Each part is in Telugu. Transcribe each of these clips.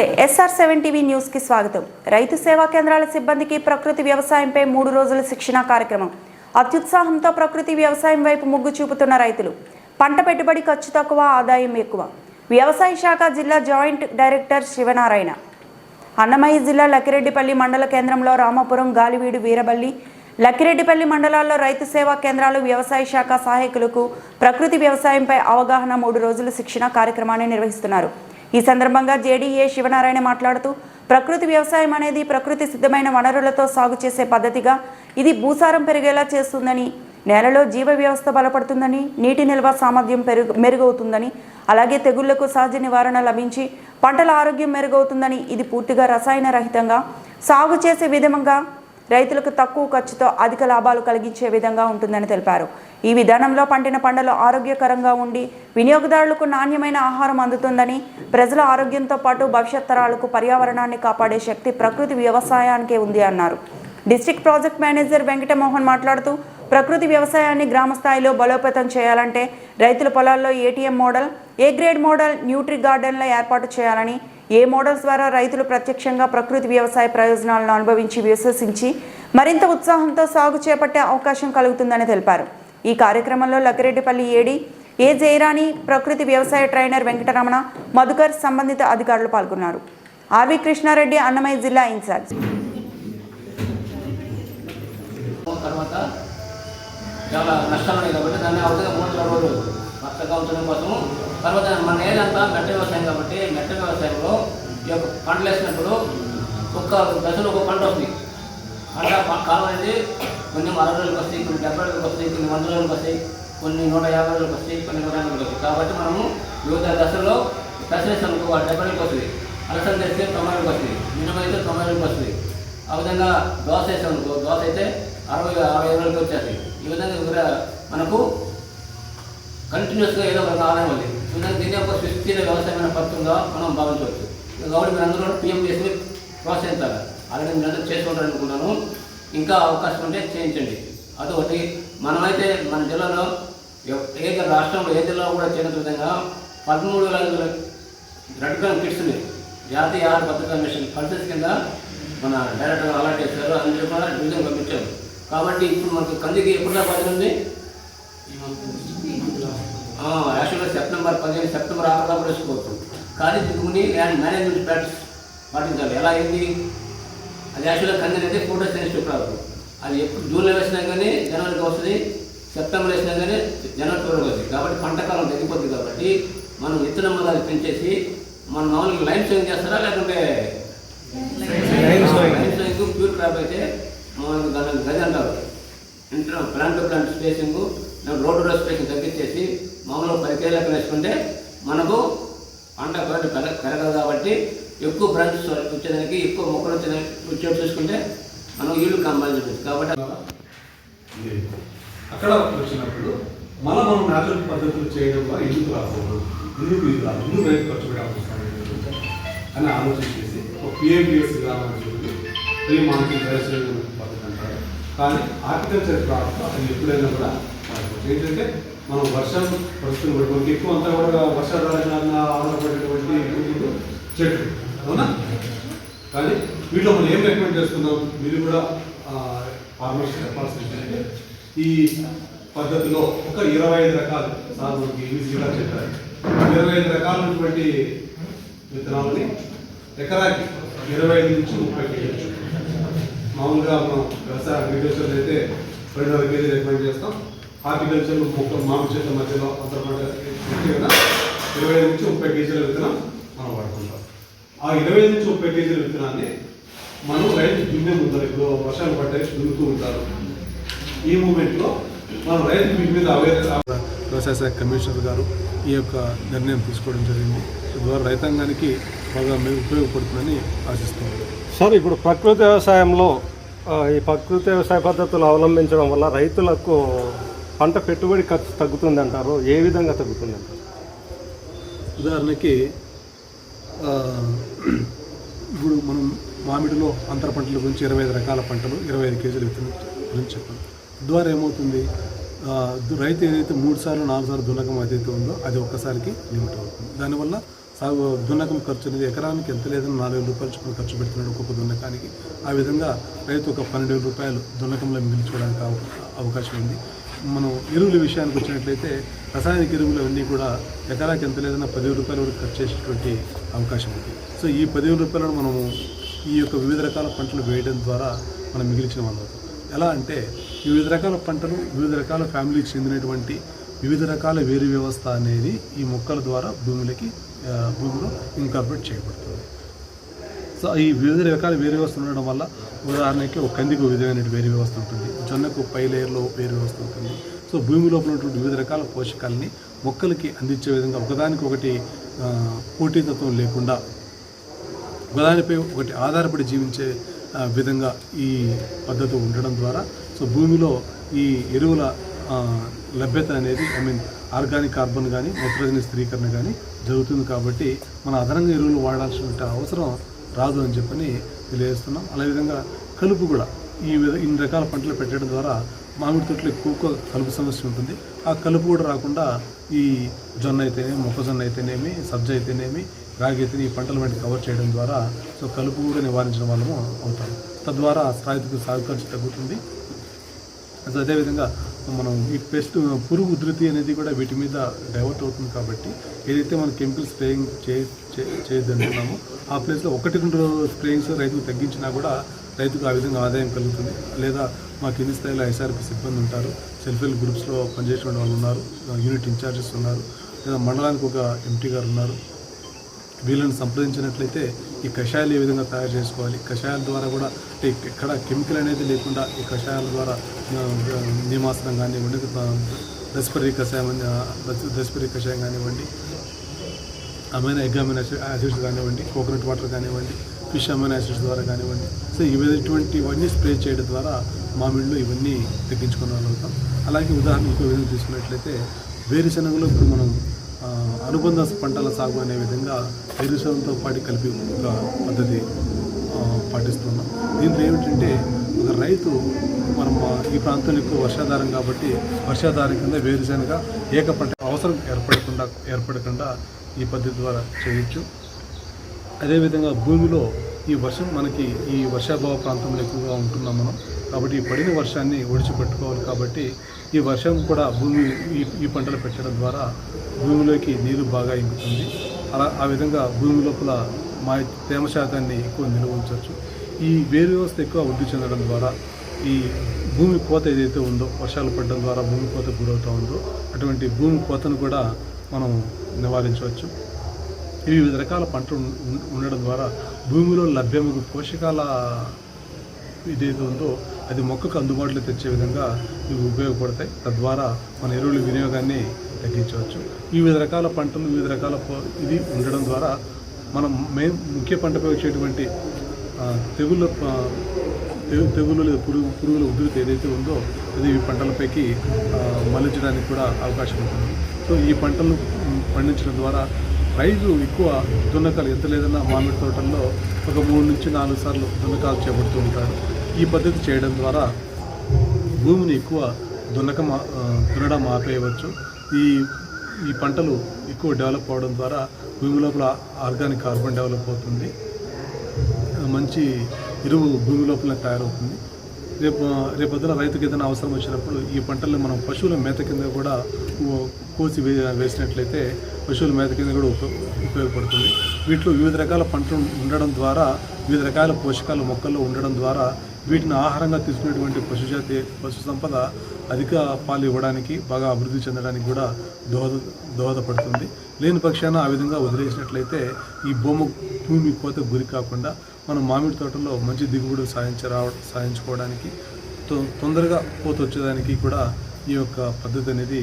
నమస్తే ఎస్ఆర్ సెవెన్ టీవీ న్యూస్కి స్వాగతం. రైతు సేవా కేంద్రాల సిబ్బందికి ప్రకృతి వ్యవసాయంపై మూడు రోజుల శిక్షణా కార్యక్రమం. అత్యుత్సాహంతో ప్రకృతి వ్యవసాయం వైపు మొగ్గు చూపుతున్న రైతులు. పంట పెట్టుబడి ఖర్చు తక్కువ ఆదాయం ఎక్కువ. వ్యవసాయ శాఖ జిల్లా జాయింట్ డైరెక్టర్ శివనారాయణ. అన్నమయ్య జిల్లా లక్కిరెడ్డిపల్లి మండల కేంద్రంలో రామాపురం గాలివీడు వీరబల్లి లక్కిరెడ్డిపల్లి మండలాల్లో రైతు సేవా కేంద్రాలు వ్యవసాయ శాఖ సహాయకులకు ప్రకృతి వ్యవసాయంపై అవగాహన మూడు రోజుల శిక్షణ కార్యక్రమాన్ని నిర్వహిస్తున్నారు. ఈ సందర్భంగా జేడీఏ శివనారాయణ మాట్లాడుతూ ప్రకృతి వ్యవసాయం అనేది ప్రకృతి సిద్ధమైన వనరులతో సాగు చేసే పద్ధతిగా ఇది భూసారం పెరిగేలా చేస్తుందని నేలలో జీవ వ్యవస్థ బలపడుతుందని నీటి నిల్వ సామర్థ్యం పెరుగు మెరుగవుతుందని అలాగే తెగుళ్ళకు సహజ నివారణ లభించి పంటల ఆరోగ్యం మెరుగవుతుందని ఇది పూర్తిగా రసాయన రహితంగా సాగు చేసే విధంగా రైతులకు తక్కువ ఖర్చుతో అధిక లాభాలు కలిగించే విధంగా ఉంటుందని తెలిపారు. ఈ విధానంలో పండిన పంటలు ఆరోగ్యకరంగా ఉండి వినియోగదారులకు నాణ్యమైన ఆహారం అందుతుందని ప్రజల ఆరోగ్యంతో పాటు భవిష్యత్ తరాలకు పర్యావరణాన్ని కాపాడే శక్తి ప్రకృతి వ్యవసాయానికే ఉంది అన్నారు. డిస్ట్రిక్ట్ ప్రాజెక్ట్ మేనేజర్ వెంకటమోహన్ మాట్లాడుతూ ప్రకృతి వ్యవసాయాన్ని గ్రామ స్థాయిలో బలోపేతం చేయాలంటే రైతుల పొలాల్లో ATM model A grade model nutri గార్డెన్ల ఏర్పాటు చేయాలని ఏ మోడల్స్ ద్వారా రైతులు ప్రత్యక్షంగా ప్రకృతి వ్యవసాయ ప్రయోజనాలను అనుభవించి విశ్వసించి మరింత ఉత్సాహంతో సాగు చేపట్టే అవకాశం కలుగుతుందని తెలిపారు. ఈ కార్యక్రమంలో లక్కిరెడ్డిపల్లి ఏడి ఏ జైరాణి ప్రకృతి వ్యవసాయ ట్రైనర్ వెంకటరమణ మధుకర్ సంబంధిత అధికారులు పాల్గొన్నారు. ఆర్వి కృష్ణారెడ్డి అన్నమయ్య జిల్లా ఇన్ఛార్జ్ తర్వాత చాలా నష్టాలు ఉన్నాయి కాబట్టి దాన్ని అవతల మూడు రోజులు. మచ్చగా ఉంచడం కోసము. తర్వాత మన ఏదంతా మెట్ట వ్యవసాయం కాబట్టి మెట్ట వ్యవసాయంలో ఈ యొక్క పంటలు వేసినప్పుడు ఒక్క దశలో ఒక పంట వస్తుంది. పంట కాలం అనేది కొన్ని అరవై రోజులకు వస్తాయి కొన్ని డెబ్బై రోజులకు వస్తాయి కొన్ని వంద రోజులకు వస్తాయి కొన్ని నూట యాభై రోజులకు వస్తాయి కొన్ని నూట ఎనభై రోజులకు వస్తాయి. కాబట్టి మనము వివిధ దశల్లో దశలేసాము డెబ్బై రోజులకు వస్తుంది అలసంద వేస్తే తొంభై రోజులకు వస్తుంది మినిమం అయితే తొంభై రోజులకు వస్తుంది ఆ విధంగా దోశ వేసాం దోశ అయితే అరవై అరవై రోజులకి వచ్చేస్తాయి. ఈ విధంగా ఇక్కడ మనకు కంటిన్యూస్గా ఏదో ఒక ఆదాయం ఉంది. ఈ విధంగా దీని యొక్క సుస్థిర వ్యవసాయమైన పత్రంగా మనం భావించవచ్చు. కాబట్టి మీరు అందరూ పిఎం చేసి ప్రోత్సహించాలి. అలాగే మీరు అందరూ చేసుకుంటారు అనుకున్నాను ఇంకా అవకాశం ఉంటే చేయించండి. అదొకటి. మనమైతే మన జిల్లాలో ఏ రాష్ట్రంలో ఏ జిల్లాలో కూడా చేయని విధంగా పదమూడు వేల ఐదు రెడ్ క్రాస్ కిట్స్ జాతీయ ఆహార భద్రతా మిషన్ పల్సెస్ కింద మన డైరెక్టర్ అలాట్ చేశారు. అందులో కూడా డివిజన్ పంపించారు. కాబట్టి ఇప్పుడు మనకు కందికి ఎప్పుడు దాకా ఉంది యాక్చువల్గా సెప్టెంబర్ పదిహేను సెప్టెంబర్ ఆఖరి దాకా కూడా వేసుకోవచ్చు. కానీ దిగుమని ల్యాండ్ మేనేజ్మెంట్ ప్రాక్టీస్ పాటించాలి. ఎలా అయింది? అది యాక్చువల్గా కంది అనేది ఫోటో సెన్సిటివ్ ప్రాబ్లం అది ఎప్పుడు జూన్లో వేసినా కానీ జనవరికి వస్తుంది సెప్టెంబర్ వేసినా కానీ జనవరి ఫిబ్రవరి వస్తుంది. కాబట్టి పంట కాలం తగ్గిపోతుంది కాబట్టి మనం విత్తనం మొదలు పెంచేసి మనం మామూలుగా లైన్ సోయింగ్ చేస్తారా లేకుంటే లైన్ సోయింగ్ ప్యూర్ క్రాప్ అయితే మామూలుగా దాని గది అంటారు. Inter plant to plant spacing road road spacing తగ్గించేసి మామూలుగా పది కేజీలకు వేసుకుంటే మనకు పంట పెరగ పెరగదు కాబట్టి ఎక్కువ బ్రాంచెస్ వచ్చేదానికి ఎక్కువ మొక్కలు వచ్చేదానికి వచ్చేట్టు చూసుకుంటే మనం ఇల్లు కంపల్సరీ కాబట్టి అక్కడ వచ్చినప్పుడు మళ్ళీ మనం న్యాచురల్ పద్ధతులు చేయడం వల్ల ఎందుకు రాకూడదు? ఎందుకు ఇది రాదు ఎందుకు రైతు ఖర్చు పెట్టాల్సి వస్తుంది అని ఆలోచన చేసి ఒక పిఎండిఎస్ విధానం చూడండి ఫ్రీ మానిటరింగ్ రైతుల పద్ధతి అంటారు. కానీ ఆర్టికల్చర్ క్రాప్ అది ఎప్పుడైనా కూడా ఏంటంటే మనం వర్షం పరిస్థితులు బట్టి ఎక్కువ అంతా కూడా వర్షాధారంగా ఆధారపడేటువంటి చెట్లు అవునా? కానీ వీటిలో మనం ఏం రికమెండ్ చేస్తున్నాం? మీరు కూడా ఫార్మర్స్ చెప్పాల్సింది ఏంటంటే ఈ పద్ధతిలో ఒక ఇరవై ఐదు రకాలు సార్ మనకి ఈజీగా చెప్పారు. ఇరవై ఐదు రకాలైనటువంటి విత్తనాలని ఎకరాకి ఇరవై ఐదు నుంచి ముప్పై కేజీలు. మామూలుగా మనం వ్యవసాయ అగ్రికల్చర్ అయితే రెండున్నర కేజీ రికమెండ్ చేస్తాం. హార్టికల్చర్ మొక్క మామిడి చెట్ల మధ్యలో అంతర్పాటు కదా ఇరవై ఐదు నుంచి ముప్పై కేజీల విత్తనం మనం వాడుకుంటాం. ఆ ఇరవై ఐదు నుంచి ముప్పై కేజీల విత్తనాన్ని మనం రైతు దున్నే ముందర ఇప్పుడు వర్షాలు పడ్డాయి దున్నుతూ ఉంటారు. ఈ మూమెంట్లో మనం రైతు వీటి మీద అవేర్నెస్ వ్యవసాయ శాఖ కమిషనర్ గారు ఈ యొక్క నిర్ణయం తీసుకోవడం జరిగింది. ద్వారా రైతాంగానికి బాగా ఉపయోగపడుతుందని ఆశిస్తున్నారు సార్ ఇప్పుడు ప్రకృతి వ్యవసాయంలో ఈ ప్రకృతి వ్యవసాయ పద్ధతులు అవలంబించడం వల్ల రైతులకు పంట పెట్టుబడి ఖర్చు తగ్గుతుంది అంటారు ఏ విధంగా తగ్గుతుంది అంటారు ఉదాహరణకి ఇప్పుడు మనం మామిడిలో అంతర పంటల గురించి ఇరవై ఐదు రకాల పంటలు ఇరవై ఐదు కేజీలు విత్తనం గురించి చెప్పాను ద్వారా ఏమవుతుంది? రైతు ఏదైతే మూడు సార్లు నాలుగు సార్లు దున్నకం ఏదైతే ఉందో అది ఒక్కసారికి లిమిట్ అవుతుంది. దానివల్ల సాగు దున్నకం ఖర్చు అనేది ఎకరానికి ఎంత లేదని నాలుగు వేల రూపాయలు చొప్పున ఖర్చు పెడుతున్నాడు ఒక్కొక్క దున్నకానికి. ఆ విధంగా రైతు ఒక పన్నెండు వేల రూపాయలు దున్నకంలో మిగిల్చుకోవడానికి అవకాశం ఉంది. మనం ఎరువుల విషయానికి వచ్చినట్లయితే రసాయనిక ఎరువులు అన్నీ కూడా ఎకరాకి ఎంత లేదన్నా పదివేల రూపాయల వరకు ఖర్చు చేసేటువంటి అవకాశం ఉంది. సో ఈ పదివేల రూపాయలను మనము ఈ యొక్క వివిధ రకాల పంటలు వేయడం ద్వారా మనం మిగిలిచిన వాళ్ళు ఎలా అంటే వివిధ రకాల పంటలు వివిధ రకాల ఫ్యామిలీకి చెందినటువంటి వివిధ రకాల వేరు వ్యవస్థ అనేది ఈ మొక్కల ద్వారా భూములకి భూమిలో ఇన్కార్పొరేట్ చేయబడుతుంది. సో ఈ వివిధ రకాల వేరు వ్యవస్థ ఉండడం వల్ల ఉదాహరణకి ఒక కందికి ఒక విధమైన వేరు వ్యవస్థ ఉంటుంది. జొన్నకు పై లేయర్లో వేరు వ్యవస్థ ఉంటుంది. సో భూమి లోపల ఉన్నటువంటి వివిధ రకాల పోషకాలని మొక్కలకి అందించే విధంగా ఒకదానికి ఒకటి పోటీతత్వం లేకుండా ఒకదానిపై ఒకటి ఆధారపడి జీవించే విధంగా ఈ పద్ధతి ఉండడం ద్వారా సో భూమిలో ఈ ఎరువుల లభ్యత అనేది ఐ మీన్ ఆర్గానిక్ కార్బన్ కానీ నైట్రోజన్ స్థిరీకరణ కానీ జరుగుతుంది కాబట్టి మన అదనంగా ఎరువులు వాడాల్సిన అవసరం రాదు అని చెప్పని తెలియజేస్తున్నాం. అదేవిధంగా కలుపు కూడా ఈ విధ ఇన్ని రకాల పంటలు పెట్టడం ద్వారా మామిడి తోటలు ఎక్కువ కలుపు సమస్య ఉంటుంది. ఆ కలుపు కూడా రాకుండా ఈ జొన్న అయితేనేమి మొక్కజొన్న అయితేనేమి సబ్జ అయితేనేమి రాగి అయితేనే ఈ పంటల వంటి కవర్ చేయడం ద్వారా సో కలుపు కూడా నివారించడం వాళ్ళము అవుతాం. తద్వారా రైతుకు సాగు ఖర్చు తగ్గుతుంది అదేవిధంగా మనం ఈ పెస్ట్ పురుగు ఉధృతి అనేది కూడా వీటి మీద డైవర్ట్ అవుతుంది కాబట్టి ఏదైతే మనం కెమికల్ స్ప్రేయింగ్ చే చే- ఆ ప్లేస్లో ఒకటి రెండు స్ప్రేయింగ్స్ రైతుకు తగ్గించినా కూడా రైతుకు ఆ విధంగా ఆదాయం కలుగుతుంది. లేదా మా కింది స్థాయిలో ఎస్ఆర్పి సిబ్బంది ఉంటారు సెల్ఫ్ హెల్ప్ గ్రూప్స్లో పనిచేసిన వాళ్ళు ఉన్నారు యూనిట్ ఇన్ఛార్జెస్ ఉన్నారు లేదా మండలానికి ఒక ఎంటీ గారు ఉన్నారు వీళ్ళని సంప్రదించినట్లయితే ఈ కషాయాలు ఏ విధంగా తయారు చేసుకోవాలి? కషాయాల ద్వారా కూడా అంటే ఎక్కడ కెమికల్ అనేది లేకుండా ఈ కషాయాల ద్వారా ఆ, నియమాసనం కానివ్వండి దశపరి కషాయం దశపరి కషాయం కానివ్వండి అమైన ఎగ్ అమైనా యాసిడ్స్ కానివ్వండి కోకోనట్ వాటర్ కానివ్వండి ఫిష్ అమైన యాసిడ్స్ ద్వారా కానివ్వండి. సో ఇటువంటి ఇవన్నీ స్ప్రే చేయడం ద్వారా మామిడిలో ఇవన్నీ తగ్గించుకోగలుగుతాం అలాగే ఉదాహరణ ఇంకో విధంగా తీసుకున్నట్లయితే వేరుశనగలో ఇప్పుడు మనం అనుబంధ పంటల సాగు అనే విధంగా వేరుశనగతో పాటు కలిపి ఒక పద్ధతి పాటిస్తున్నాం. దీంట్లో ఏమిటంటే ఒక రైతు మనం ఈ ప్రాంతంలో ఎక్కువ వర్షాధారం కాబట్టి వర్షాధారం కింద వేరుశనగ ఏక పంట అవసరం ఏర్పడకుండా ఏర్పడకుండా ఈ పద్ధతి ద్వారా చేయొచ్చు. అదేవిధంగా భూమిలో ఈ వర్షం మనకి ఈ వర్షాభావ ప్రాంతంలో ఎక్కువగా ఉంటున్నాం మనం. కాబట్టి ఈ పడిన వర్షాన్ని ఒడిచిపెట్టుకోవాలి కాబట్టి ఈ వర్షం కూడా భూమి ఈ ఈ పంటలు పెట్టడం ద్వారా భూమిలోకి నీరు బాగా ఇంకుతుంది. అలా ఆ విధంగా భూమి లోపల మా తేమ శాతాన్ని ఎక్కువ నిల్వ ఉంచవచ్చు. ఈ వేరు వ్యవస్థ ఎక్కువ వృద్ధి చెందడం ద్వారా ఈ భూమి కోత ఏదైతే ఉందో వర్షాలు పడడం ద్వారా భూమి కోత గురవుతూ ఉందో అటువంటి భూమి కోతను కూడా మనం నివారించవచ్చు. ఈ వివిధ రకాల పంటలు ఉండడం ద్వారా భూమిలో లభ్యమగు పోషకాల ఇదేదో ఉందో అది మొక్కకు అందుబాటులో తెచ్చే విధంగా ఇవి ఉపయోగపడతాయి. తద్వారా మన ఎరువుల వినియోగాన్ని తగ్గించవచ్చు. వివిధ రకాల పంటలు వివిధ రకాల ఇది ఉండడం ద్వారా మనం మెయిన్ ముఖ్య పంటపై వచ్చేటువంటి తెగుళ్ళ తెగు- తెగులు లేదా పురుగు పురుగుల ఉధృతి ఏదైతే ఉందో అది ఈ పంటలపైకి మళ్ళించడానికి కూడా అవకాశం ఉంటుంది. సో ఈ పంటలు పండించడం ద్వారా రైతు ఎక్కువ దున్నకాలు ఎంత మామిడి తోటల్లో ఒక మూడు నుంచి నాలుగు సార్లు దున్నకాలు చేపడుతూ ఉంటారు. ఈ పద్ధతి చేయడం ద్వారా భూమిని ఎక్కువ దున్నకం దున్నడం ఆపేయవచ్చు. ఈ ఈ పంటలు ఎక్కువ డెవలప్ అవడం ద్వారా భూమి లోపల ఆర్గానిక్ కార్బన్ డెవలప్ అవుతుంది. మంచి ఎరువు భూమి లోపల తయారవుతుంది. రేపు రేపొద్దున రైతుకి ఏదైనా అవసరం వచ్చినప్పుడు ఈ పంటలను మనం పశువుల మేత కింద కూడా కోసి వేసినట్లయితే పశువుల మేత కింద కూడా ఉపయోగ ఉపయోగపడుతుంది. వీటిలో వివిధ రకాల పంటలు ఉండడం ద్వారా వివిధ రకాల పోషకాలు మొక్కల్లో ఉండడం ద్వారా వీటిని ఆహారంగా తీసుకునేటువంటి పశుజాతి పశు సంపద అధిక పాలు ఇవ్వడానికి బాగా అభివృద్ధి చెందడానికి కూడా దోహద దోహదపడుతుంది. లేని పక్షాన ఆ విధంగా వదిలేసినట్లయితే ఈ భూమి భూమి కోత గురి కాకుండా మనం మామిడి తోటలో మంచి దిగుబడి సాధించ రావ సాధించుకోవడానికి తొందరగా కోత వచ్చేదానికి కూడా ఈ యొక్క పద్ధతి అనేది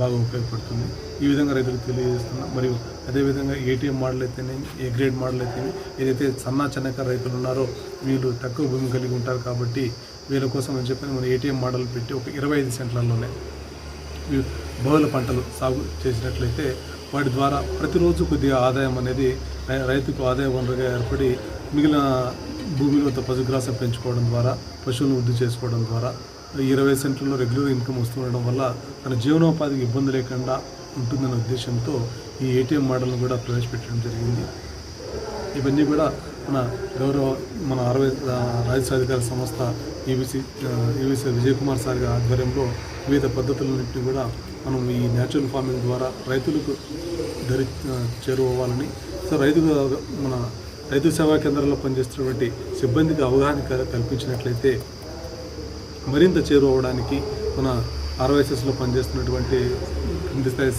బాగా ఉపయోగపడుతుంది. ఈ విధంగా రైతులకు తెలియజేస్తున్నాం మరియు అదేవిధంగా ఏటీఎం మోడల్ అయితేనేమి ఏ గ్రేడ్ మోడల్ అయితేనేమి ఏదైతే సన్నా చిన్నక రైతులు ఉన్నారో వీళ్ళు తక్కువ భూమి కలిగి ఉంటారు కాబట్టి వీళ్ళ కోసం అని చెప్పి మనం ఏటీఎం మోడల్ పెట్టి ఒక ఇరవై ఐదు సెంట్లలోనే బహుళ పంటలు సాగు చేసినట్లయితే వాటి ద్వారా ప్రతిరోజు కొద్దిగా ఆదాయం అనేది రైతుకు ఆదాయ వనరుగా ఏర్పడి మిగిలిన భూమిలో పశుగ్రాసం పెంచుకోవడం ద్వారా పశువులను వృద్ధి చేసుకోవడం ద్వారా ఇరవై సెంట్లలో రెగ్యులర్ ఇన్కమ్ వస్తుండడం వల్ల తన జీవనోపాధికి ఇబ్బంది లేకుండా ఉంటుందనే ఉద్దేశంతో ఈ ఏటీఎం మోడల్ను కూడా ప్రవేశపెట్టడం జరిగింది. ఇవన్నీ కూడా మన గౌరవ మన అరవై రాజ్యాధికార సంస్థ EBC EBC Vijay Kumar sir గారి ఆధ్వర్యంలో వివిధ పద్ధతులన్నింటినీ కూడా మనం ఈ న్యాచురల్ ఫార్మింగ్ ద్వారా రైతులకు ధరి చేరువవ్వాలని సో రైతు మన రైతు సేవా కేంద్రాల్లో పనిచేస్తున్నటువంటి సిబ్బందికి అవగాహన కల్పించినట్లయితే మరింత చేరువవడానికి మన ఆర్వైఎస్ఎస్లో పనిచేస్తున్నటువంటి కింది స్థాయి